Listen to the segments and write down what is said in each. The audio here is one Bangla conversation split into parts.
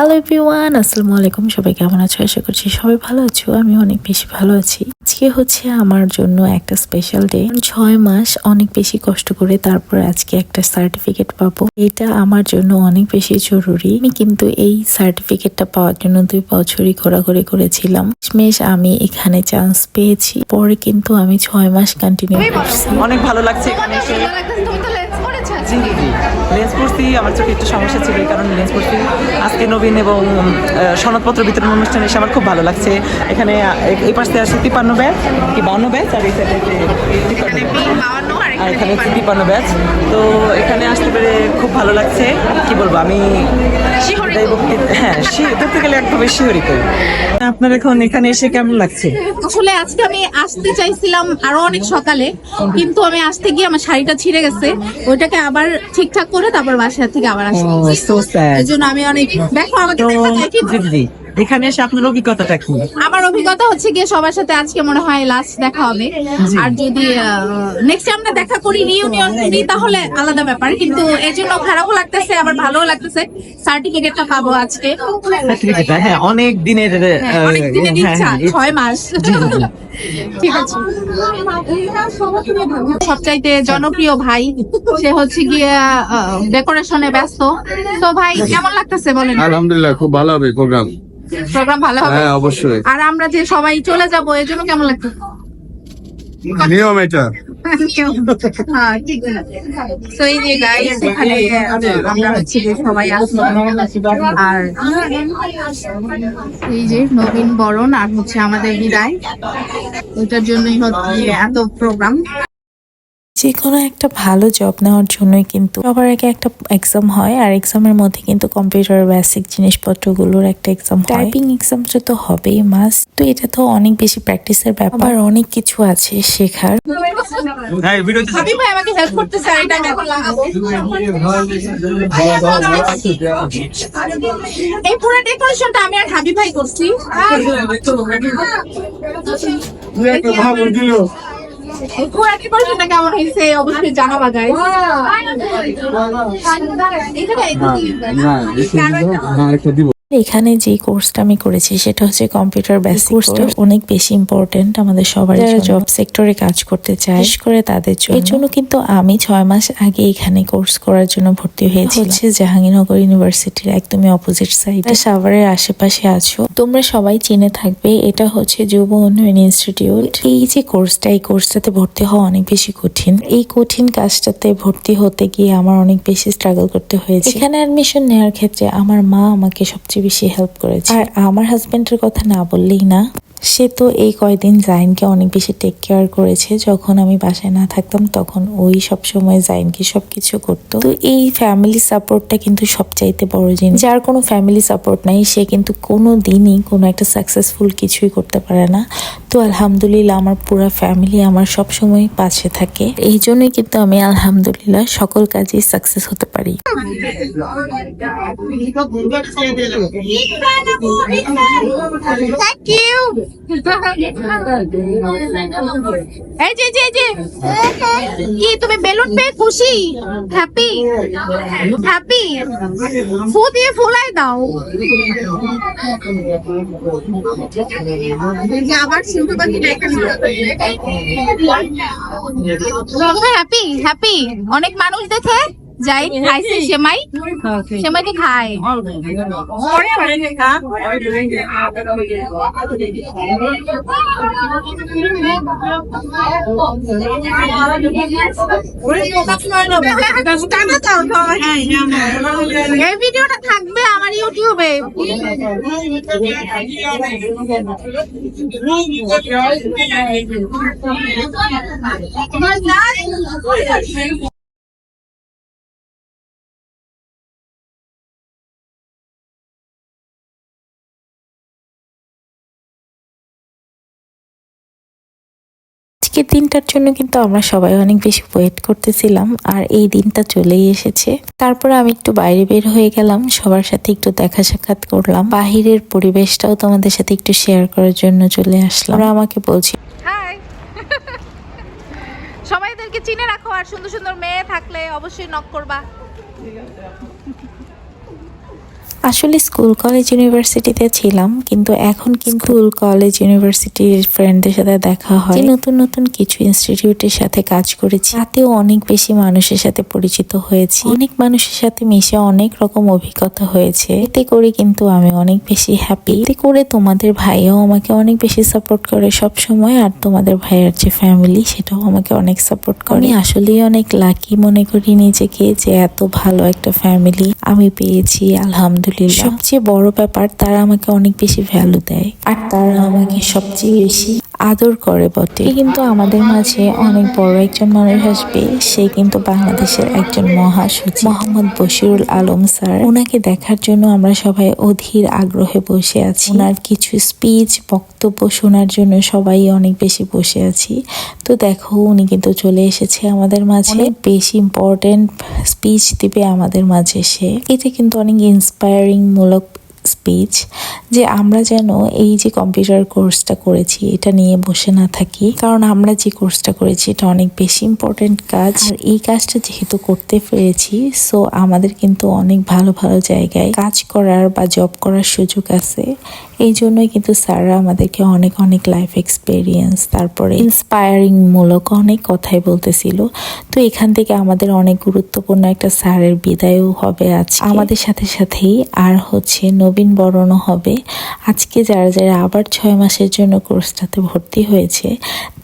হ্যালো এভরিওয়ান আসসালামু আলাইকুম সবাই কেমন আছো? আশা করছি সবাই ভালো আছো আমি অনেক বেশি ভালো আছি। আজকে হচ্ছে আমার জন্য একটা স্পেশাল ডে ছয় মাস অনেক বেশি কষ্ট করে তারপর আজকে একটা সার্টিফিকেট পাবো। এটা আমার জন্য অনেক বেশি জরুরি। আমি কিন্তু এই সার্টিফিকেটটা পাওয়ার জন্য দুই বছরই ঘোরাঘুরি করেছিলাম। শেষমেশ আমি এখানে চান্স পেয়েছি। পরে কিন্তু আমি ছয় মাস কন্টিনিউ করছি অনেক ভালো লাগছে এখানে লেন্স পরেছো জি জি জি। লেন্স পড়ছি আমার চোখে একটু সমস্যা ছিল এই কারণে লেন্স পড়ছি আজকে নবীন এবং সনদপত্র বিতরণ অনুষ্ঠানে এসে আমার খুব ভালো লাগছে। এখানে এই পাশে আছে তিপ্পান্ন ব্যাচ কি বাউন্ন ব্যাচ? আর এই সাইডে বাউন্ন আর এখানে হচ্ছে। তিপ্পান্ন ব্যাচ তো এখানে আসতে পেরে খুব ভালো লাগছে কি বলব আমি হ্যাঁ ধরতে গেলে শিহরিত আপনার এখন এখানে এসে কেমন লাগছে আসলে আজকে আমি আসতে চাইছিলাম আরও অনেক সকালে কিন্তু আমি আসতে গিয়ে আমার শাড়িটা ছিঁড়ে গেছে ওইটাকে আবার ঠিকঠাক করে তারপর বাসা থেকে আবার আসি so sad. এই জন্য আমি অনেক দেখো আমাকে তো দেখা যায় কি? এখানে এসে আপনার অভিজ্ঞতাটা কি? আমার অভিজ্ঞতা হচ্ছে গিয়ে সবার সাথে আজকে মনে হয় লাস্ট দেখা হবে। আর যদি নেক্সট আমরা দেখা করি রিউনিয়ন করি তাহলে আলাদা ব্যাপার। কিন্তু এই জন্য খারাপও লাগতেছে আবার ভালোও লাগতেছে। সার্টিফিকেটটা পাবো আজকে। সার্টিফিকেটটা হ্যাঁ অনেক দিনের হ্যাঁ, অনেক দিনের হ্যাঁ, ইচ্ছা হ্যাঁ, ছয় মাস। ঠিক আছে। সবচাইতে জনপ্রিয় ভাই সে হচ্ছে গিয়ে ডেকোরেশনে ব্যস্ত। তো ভাই কেমন লাগতেছে বলেন? আলহামদুলিল্লাহ খুব ভালো হবে প্রোগ্রাম প্রোগ্রাম ভালো হবে? হ্যাঁ অবশ্যই। আর আমরা যে সবাই চলে যাব এর জন্য কেমন লাগতেছে নিয়ম এটা। হ্যাঁ। আর এই যে নবীন বরণ আর হচ্ছে আমাদের বিদায়। ওইটার জন্যই হচ্ছে এত প্রোগ্রাম যে কোনো একটা ভালো জব নেওয়ার জন্যই কিন্তু সবার আগে একটা এক্সাম হয় আর এক্সামের মধ্যে কিন্তু কম্পিউটার বেসিক জিনিসপত্রগুলোর একটা এক্সাম টাইপিং এক্সামটা তো হবেই মাস তো এটা তো অনেক বেশি প্র্যাকটিসের ব্যাপার। অনেক কিছু আছে শেখার। হ্যাঁ ভিডিও হাবিব ভাই আমাকে হেল্প করতেছে আর এটা আমি এই পুরো ডেকোরেশনটা আমি আর হাবিব ভাই করছি। কেমন হয়েছে? অবশ্যই জানাবা যায় এখানে যে কোর্সটা আমি করেছি সেটা হচ্ছে কম্পিউটার বেসিক কোর্সটা অনেক বেশি ইম্পর্টেন্ট আমাদের সবার যারা জব সেক্টরে কাজ করতে চায় বিশেষ করে তাদের জন্য এর জন্য। কিন্তু আমি ছয় মাস আগে এখানে কোর্স করার জন্য ভর্তি হয়েছি। হচ্ছে জাহাঙ্গীরনগর ইউনিভার্সিটির একদমই অপোজিট সাইড সাভারের আশেপাশে আছো। তোমরা সবাই চিনে থাকবে এটা হচ্ছে যুব উন্নয়ন ইনস্টিটিউট এই যে কোর্সটা এই কোর্সটাতে ভর্তি হওয়া অনেক বেশি কঠিন। এই কঠিন কাজটাতে ভর্তি হতে গিয়ে আমার অনেক বেশি স্ট্রাগল করতে হয়েছে। এখানে অ্যাডমিশন নেওয়ার ক্ষেত্রে আমার মা আমাকে সবচেয়ে বেশি হেল্প করেছে। আর আমার হাজবেন্ডের কথা না বললেই না। সে তো এই কয়দিন জাইনকে অনেক বেশি টেক কেয়ার করেছে। যখন আমি বাসায় না থাকতাম, তখন ওই সব সময় জাইনকে সবকিছু করতো। তো এই ফ্যামিলি সাপোর্টটা কিন্তু সবচাইতে বড় জিনিস। যার কোনো ফ্যামিলি সাপোর্ট নাই, সে কিন্তু কোনো দিনই কোনো একটা সাকসেসফুল কিছুই করতে পারে না। তো আলহামদুলিল্লাহ, আমার পুরো ফ্যামিলি আমার সব সময় পাশে থাকে। এই জন্যই কিন্তু আমি আলহামদুলিল্লাহ সকল কাজেই সাকসেস হতে পারি। থ্যাংক ইউ এই যে যে যে। কি তুমি বেলুন পেয়ে খুশি। হ্যাপি হ্যাপি ফু দিয়ে ফুলাই দাও। আবার সিন্ধু পাখিটা হ্যাপি হ্যাপি অনেক মানুষ দেখে। যাই খাইছে সেমাই সেমাইকে খায় এই ভিডিওটা থাকবে আমার ইউটিউবে আজকের দিনটার জন্য কিন্তু আমরা সবাই অনেক বেশি ওয়েট করতেছিলাম, আর এই দিনটা চলেই এসেছে। তারপরে আমি একটু বাইরে বের হয়ে গেলাম, সবার সাথে একটু দেখা সাক্ষাৎ করলাম। বাহিরের পরিবেশটাও তোমাদের সাথে একটু শেয়ার করার জন্য চলে আসলাম। ওরা আমাকে বলছি সবাইদেরকে চিনে রাখো, আর সুন্দর সুন্দর মেয়ে থাকলে অবশ্যই নক করবা। আসলে স্কুল কলেজ ইউনিভার্সিটিতে ছিলাম কিন্তু এখন কিন্তু স্কুল কলেজ ইউনিভার্সিটির ফ্রেন্ডদের সাথে দেখা হয়। নতুন নতুন কিছু ইনস্টিটিউটের সাথে কাজ করেছি। তাতেও অনেক বেশি মানুষের সাথে পরিচিত হয়েছি। অনেক মানুষের সাথে মিশে অনেক রকম অভিজ্ঞতা হয়েছে। এতে করে কিন্তু আমি অনেক বেশি হ্যাপি এতে করে তোমাদের ভাইও আমাকে অনেক বেশি সাপোর্ট করে সব সময় আর তোমাদের ভাইয়ের যে ফ্যামিলি সেটাও আমাকে অনেক সাপোর্ট করে। আমি আসলেই অনেক লাকি মনে করি নিজেকে যে এত ভালো একটা ফ্যামিলি আমি পেয়েছি। আলহামদুলিল্লাহ। সবচেয়ে বড় ব্যাপার তারা আমাকে অনেক বেশি ভ্যালু দেয়। আর তারা আমাকে সবচেয়ে বেশি আদর করে বটে। কিন্তু আমাদের মাঝে অনেক বড় একজন মানুষ আসবে। সে কিন্তু বাংলাদেশের একজন মহাসচিব। মোহাম্মদ বশিরুল আলম স্যার ওনাকে দেখার জন্য আমরা সবাই অধীর আগ্রহে বসে আছি। ওনার কিছু স্পিচ বক্তব্য শোনার জন্য সবাই অনেক বেশি বসে আছি। তো দেখো উনি কিন্তু চলে এসেছে আমাদের মাঝে। বেশি ইম্পর্টেন্ট স্পিচ দিবে আমাদের মাঝে সে। এটা কিন্তু অনেক ইন্সপায়ারিং মূলক স্পিচ যে আমরা যেন এই যে কম্পিউটার কোর্সটা করেছি, এটা নিয়ে বসে না থাকি। কারণ আমরা যে কোর্সটা করেছি, এটা অনেক বেশি ইম্পর্টেন্ট কাজ। আর এই কাজটা যেহেতু করতে পেরেছি সো আমাদের কিন্তু অনেক ভালো ভালো জায়গায় কাজ করার বা জব করার সুযোগ আছে। এই জন্যই কিন্তু স্যাররা আমাদেরকে অনেক অনেক লাইফ এক্সপিরিয়েন্স তারপরে ইন্সপায়ারিং মূলক অনেক কথাই বলতেছিল। তো এখান থেকে আমাদের অনেক গুরুত্বপূর্ণ একটা স্যারের বিদায়ও হবে আজ আমাদের সাথে সাথেই আর হচ্ছে নবীন বরণও হবে। আজকে যারা যারা আবার ছয় মাসের জন্য কোর্সটাতে ভর্তি হয়েছে,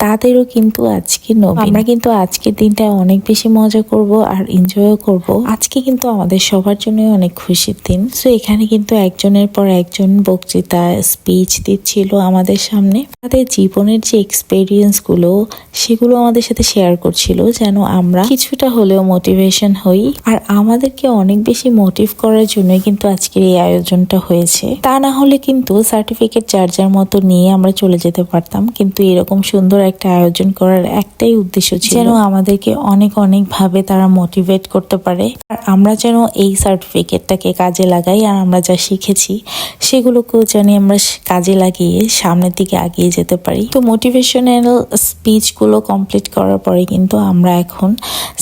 তাদেরও কিন্তু আজকে নবীন। আমরা কিন্তু আজকের দিনটা অনেক বেশি মজা করব আর এনজয়ও করব। আজকে কিন্তু আমাদের সবার জন্য অনেক খুশির দিন। সো এখানে কিন্তু একজনের পর একজন বক্তৃতা স্পিচ দিচ্ছিল আমাদের সামনে। তাদের জীবনের যে এক্সপেরিয়েন্সগুলো, সেগুলো আমাদের সাথে শেয়ার করছিল যেন আমরা কিছুটা হলেও মোটিভেশন হই। আর আমাদেরকে অনেক বেশি মোটিভ করার জন্য কিন্তু আজকের এই আয়োজনটা হয়েছে। তা না হলে কিন্তু সার্টিফিকেট চার্জার মতো নিয়ে আমরা চলে যেতে পারতাম। কিন্তু এরকম সুন্দর একটা আয়োজন করার একটাই উদ্দেশ্য ছিল যেন আমাদেরকে অনেক অনেক ভাবে তারা মোটিভেট করতে পারে। আর আমরা যেন এই সার্টিফিকেটটাকে কাজে লাগাই আর আমরা যা শিখেছি, সেগুলোকেও যেন আমরা কাজে লাগিয়ে সামনের দিকে এগিয়ে যেতে পারি। তো মোটিভেশনাল স্পিচগুলো কমপ্লিট করার পরে কিন্তু আমরা এখন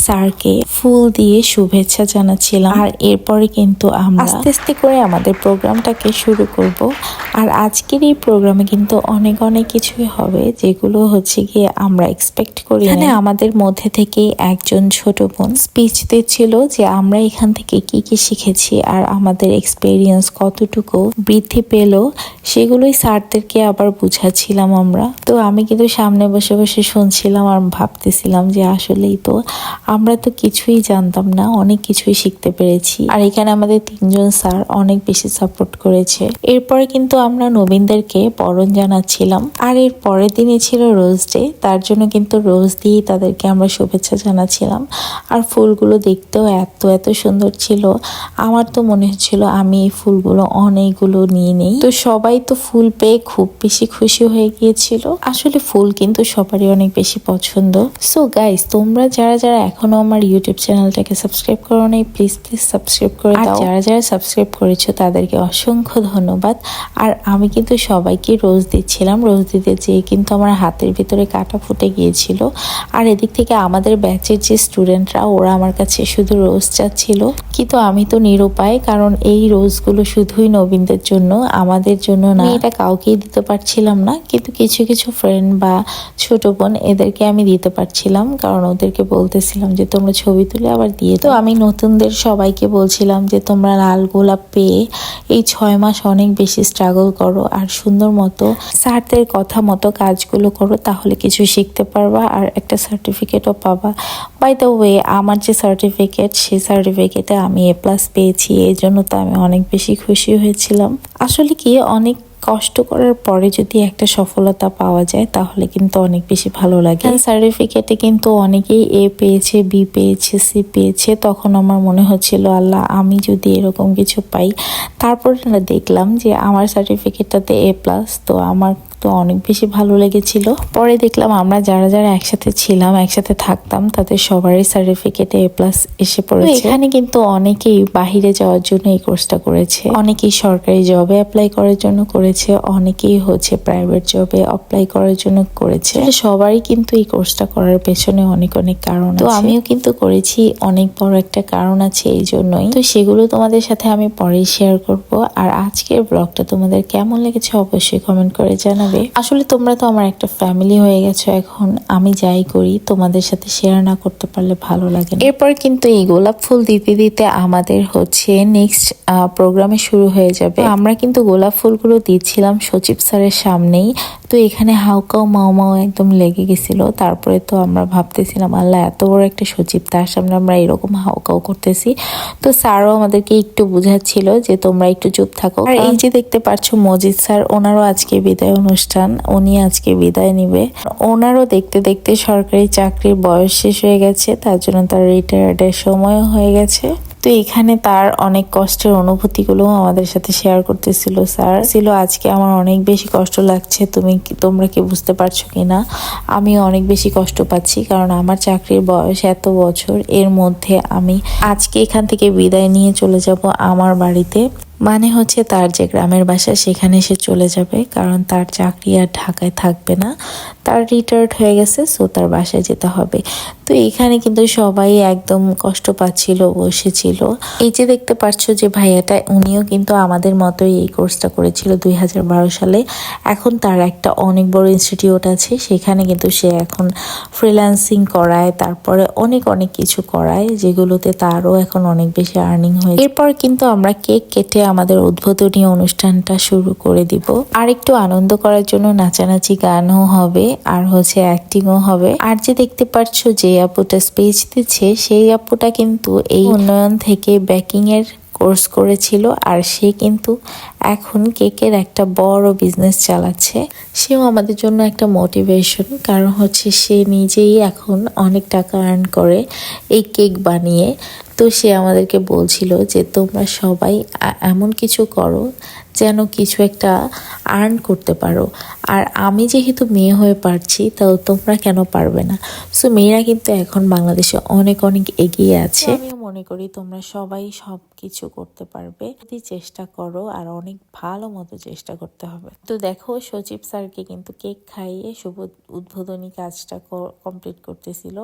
স্যারকে ফুল দিয়ে শুভেচ্ছা জানাচ্ছিলাম। আর এরপরে কিন্তু আমরা আস্তে আস্তে করে আমাদের প্রোগ্রামটাকে শুরু করব। আর আজকের এই প্রোগ্রামে কিন্তু অনেক অনেক কিছুই হবে যেগুলো হচ্ছে গিয়ে আমরা এক্সপেক্ট করি এখানে আমাদের মধ্যে থেকে একজন ছোট বোন স্পিচ দিচ্ছিল যে আমরা এখান থেকে কি কি শিখেছি? আর আমাদের এক্সপেরিয়েন্স কতটুকু বৃদ্ধি পেল? সেগুলোই স্যারদেরকে আবার বুঝাচ্ছিলাম আমরা। তো আমি কিন্তু সামনে বসে বসে শুনছিলাম আর ভাবতেছিলাম যে আসলেই তো আমরা তো কিছুই জানতাম না, অনেক কিছুই শিখতে পেরেছি। আর এখানে আমাদের তিনজন স্যার অনেক বেশি সাপোর্ট করেছে। এরপরে কিন্তু আমরা নবীনদেরকে বরণ জানাচ্ছিলাম। আর এর পরের দিনই ছিল রোজ ডে, তার জন্য কিন্তু রোজ দিয়েই তাদেরকে আমরা শুভেচ্ছা জানাচ্ছিলাম। আর ফুলগুলো দেখতেও এত এত সুন্দর ছিল। আমার তো মনে হচ্ছিল আমি এই ফুলগুলো অনেকগুলো নিয়ে নেই। তো সবাই তো ফুল পেয়ে খুব বেশি খুশি হয়ে গিয়েছিল। আসলে ফুল কিন্তু সবারই অনেক বেশি পছন্দ। সো গাইস তোমরা যারা যারা এখনও আমার ইউটিউব চ্যানেলটাকে সাবস্ক্রাইব করো নাই প্লিজ প্লিজ সাবস্ক্রাইব করে দাও। আর যারা যারা সাবস্ক্রাইব করেছ তাদেরকে অসংখ্য ধন্যবাদ। আর আমি কিন্তু সবাইকে রোজ দিচ্ছিলাম। রোজ দিতে যেয়ে কিন্তু আমার হাতের ভিতরে কাটা ফুটে গিয়েছিল। আর এদিক থেকে আমাদের ব্যাচের যে স্টুডেন্টরা ওরা আমার কাছে শুধু রোজ চাচ্ছিল। কিন্তু আমি তো নিরুপায় কারণ এই রোজগুলো শুধুই নবীনদের জন্য। আমাদের জন্য না। এটা কাউকেই দিতে পারছিলাম না কিন্তু কিছু কিছু ফ্রেন্ড বা ছোট বোন এদেরকে আমি দিতে পারছিলাম কারণ ওদেরকে বলতেছিলাম যে তোমরা ছবি তুলে আবার দিয়ে তো আমি নতুনদের সবাইকে বলছিলাম যে তোমরা লাল গোলাপ পেয়ে এই ছয় মাস অনেক বেশি স্ট্রাগল করো আর সুন্দর মতো স্যারদের কথা মতো কাজগুলো করো তাহলে কিছু শিখতে পারবা আর একটা সার্টিফিকেটও পাবা। বাই দ্য ওয়ে আমার যে সার্টিফিকেট সেই সার্টিফিকেটে আমি এ প্লাস পেয়েছি এই জন্য তো আমি অনেক বেশি খুশি হয়েছিলাম। আসলে কি অনেক কষ্ট করার পরে যদি একটা সফলতা পাওয়া যায় তাহলে কিন্তু অনেক বেশি ভালো লাগে। সার্টিফিকেটে কিন্তু অনেকেই এ পেয়েছে বি পেয়েছে সি পেয়েছে। তখন আমার মনে হচ্ছিল আল্লাহ আমি যদি এরকম কিছু পাই। তারপরে দেখলাম যে আমার সার্টিফিকেটটাতে এ প্লাস তো আমার তো অনেক বেশি ভালো লেগেছিল। পরে দেখলাম আমরা যারা যারা একসাথে ছিলাম একসাথে থাকতাম তাদের সবারই সার্টিফিকেটে এ প্লাস এসে পড়েছে। এখানে কিন্তু অনেকেই বাহিরে যাওয়ার জন্য এই কোর্সটা করেছে। অনেকেই সরকারি জবে অ্যাপ্লাই করার জন্য করেছে। করেছে অনেকেই হচ্ছে প্রাইভেট জবে অ্যাপ্লাই করার জন্য করেছে। সবারই কিন্তু এই কোর্সটা করার পেছনে অনেক অনেক কারণ তো আমিও কিন্তু করেছি অনেক বড় একটা কারণ আছে এই জন্যই। তো সেগুলো তোমাদের সাথে আমি পরেই শেয়ার করব। আর আজকের ব্লগটা তোমাদের কেমন লেগেছে অবশ্যই কমেন্ট করে জানাবে। আসলে তোমরা তো আমার একটা ফ্যামিলি হয়ে গেছো এখন আমি যাই করি তোমাদের সাথে শেয়ার না করতে পারলে ভালো লাগে এরপর কিন্তু এই গোলাপ ফুল দিতে দিতে আমাদের হচ্ছে নেক্সট প্রোগ্রামে শুরু হয়ে যাবে। আমরা কিন্তু গোলাপ ফুলগুলো দিচ্ছিলাম সচিব স্যারের সামনেই। তো এখানে হাউকাও মাও মাও একদম লেগে গেছিল। তারপরে তো আমরা ভাবতেছিলাম আল্লাহ এত বড় একটা সচিব তার সামনে আমরা এরকম হাউকাও করতেছি। তো স্যারও আমাদেরকে একটু বুঝাচ্ছিল যে তোমরা একটু চুপ থাকো। আর এই যে দেখতে পাচ্ছ মজিদ স্যার ওনারও আজকে বিদায় অনুষ্ঠান উনি আজকে বিদায় নিবে। ওনারও দেখতে দেখতে সরকারি চাকরির বয়স শেষ হয়ে গেছে তার জন্য তার রিটায়ার্ডের সময়ও হয়ে গেছে। তো এখানে তার অনেক কষ্টের অনুভূতিগুলো আমাদের সাথে শেয়ার করতেছিল স্যার। ছিল আজকে আমার অনেক বেশি কষ্ট লাগছে, তুমি তোমরা কি বুঝতে পারছ কি না আমি অনেক বেশি কষ্ট পাচ্ছি কারণ আমার চাকরির বয়স এত বছর, এর মধ্যে আমি আজকে এখান থেকে বিদায় নিয়ে চলে যাব আমার বাড়িতে। মানে হচ্ছে তার যে গ্রামের বাসা, সেখানে সে চলে যাবে, কারণ তার চাকরি আর ঢাকায় থাকবে না। তার রিটায়ার্ড হয়ে গেছে সো তার বাসায় যেতে হবে। তো এখানে কিন্তু সবাই একদম কষ্ট পাচ্ছিল বসেছিল এই যে দেখতে পাচ্ছ যে ভাইয়াটা, উনিও কিন্তু আমাদের মতোই এই কোর্সটা করেছিল দুই হাজার বারো সালে। এখন তার একটা অনেক বড় ইনস্টিটিউট আছে, সেখানে কিন্তু সে এখন ফ্রিল্যান্সিং করায়, তারপরে অনেক অনেক কিছু করায়, যেগুলোতে তারও এখন অনেক বেশি আর্নিং হয়ে এরপর কিন্তু আমরা কেক কেটে আমাদের উদ্বোধনী অনুষ্ঠানটা শুরু করে দিব। আর একটু আনন্দ করার জন্য নাচানাচি গানও হবে, আর হচ্ছে অ্যাক্টিংও হবে। আর যে দেখতে পাচ্ছ যে আপুটা স্পিচ দিচ্ছে, সেই আপুটা কিন্তু এই উন্নয়ন থেকে ব্যাকিং এর কোর্স করেছিল, আর সে কিন্তু এখন কেকের একটা বড় বিজনেস চালাচ্ছে। সেও আমাদের জন্য একটা মোটিভেশন কারণ হচ্ছে সে নিজেই এখন অনেক টাকা আর্ন করে এই কেক বানিয়ে। তো সে আমাদেরকে বলছিল যে, তোমরা সবাই এমন কিছু করো যেন কিছু একটা আর্ন করতে পারো। আর আমি যেহেতু মেয়ে হয়ে পারছি তাও তোমরা কেন পারবে না? সো মেয়েরা কিন্তু এখন বাংলাদেশে অনেক অনেক এগিয়ে আছে। আমিও মনে করি তোমরা সবাই সব কিছু করতে পারবে। যদি চেষ্টা করো আর অনেক ভালো মতো চেষ্টা করতে হবে। তো দেখো, সচিব স্যারকে কিন্তু কেক খাইয়ে শুভ উদ্বোধনী কাজটা কমপ্লিট করতেছিল।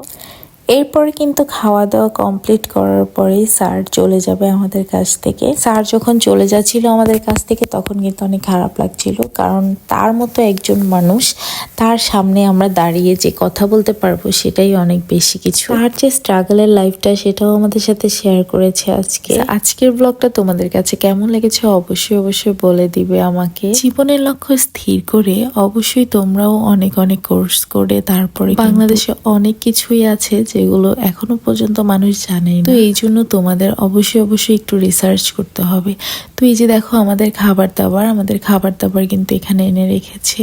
এরপর কিন্তু খাওয়া দাওয়া কমপ্লিট করার পরেই স্যার চলে যাবে আমাদের কাছ থেকে। স্যার যখন চলে যাচ্ছিল আমাদের কাছ থেকে, তখন কিন্তু অনেক খারাপ লাগছিল। কারণ তার মতো একজন মানুষ, তার সামনে আমরা দাঁড়িয়ে যে কথা বলতে পারব, সেটাই অনেক বেশি কিছু। আর যে স্ট্রাগলের লাইফটা সেটাও আমাদের সাথে শেয়ার করেছে আজকে। আজকের ব্লগটা তোমাদের কাছে কেমন লেগেছে, অবশ্যই অবশ্যই বলে দিবে আমাকে। জীবনের লক্ষ্য স্থির করে অবশ্যই তোমরাও অনেক অনেক কোর্স করে, তারপরে বাংলাদেশে অনেক কিছুই আছে যেগুলো এখনও পর্যন্ত মানুষ জানে তো এই জন্য তোমাদের অবশ্যই অবশ্যই একটু রিসার্চ করতে হবে। তো এই যে দেখো আমাদের খাবার দাবার আমাদের খাবার দাবার কিন্তু এখানে এনে রেখেছে।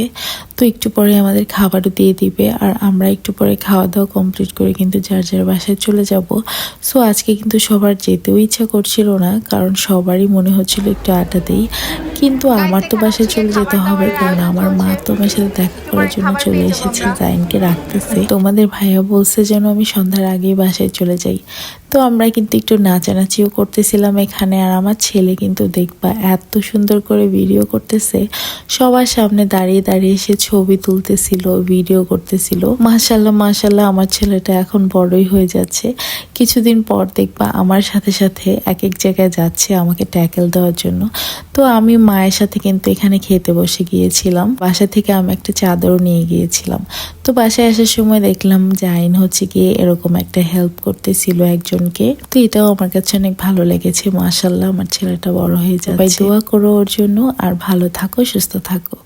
তো একটু পরে আমাদের খাবারও দিয়ে দিবে আর আমরা একটু পরে খাওয়া দাওয়া কমপ্লিট করে কিন্তু যার যার বাসায় চলে যাব। সো আজকে কিন্তু সবার যেতেও ইচ্ছা করছিল না, কারণ সবারই মনে হচ্ছিল একটু আড্ডা দেই। কিন্তু আমার তো বাসায় চলে যেতে হবে কারণ আমার মা তো আমার সাথে দেখা করার জন্য চলে এসেছে, জাইনকে রাখতেছে। তোমাদের ভাইয়া বলছে যেন আমি সন্ধ্যার আগেই বাসায় চলে যাই। তো আমরা কিন্তু একটু নাচানাচিও করতেছিলাম এখানে, আর আমার ছেলে কিন্তু দেখবা এত সুন্দর করে ভিডিও করতেছে। সবার সামনে দাঁড়িয়ে দাঁড়িয়ে সে ছবি তুলতেছিল ভিডিও করতেছিল। মাশাল্লাহ মাশাল্লাহ আমার ছেলেটা এখন বড়ই হয়ে যাচ্ছে। কিছুদিন পর দেখবা আমার সাথে সাথে এক এক জায়গায় যাচ্ছে আমাকে ট্যাকেল দেওয়ার জন্য। তো আমি মায়ের সাথে কিন্তু এখানে খেতে বসে গিয়েছিলাম। বাসা থেকে আমি একটা চাদর নিয়ে গিয়েছিলাম। তো বাসায় আসার সময় দেখলাম যে আইন হচ্ছে গিয়ে এরকম একটা হেল্প করতেছিল একজনকে। তো এটাও আমার কাছে অনেক ভালো লেগেছে। মাসাল্লাহ আমার ছেলেটা বড় হয়ে যাচ্ছে। দোয়া করো ওর জন্য। আর ভালো থাকো সুস্থ থাকো।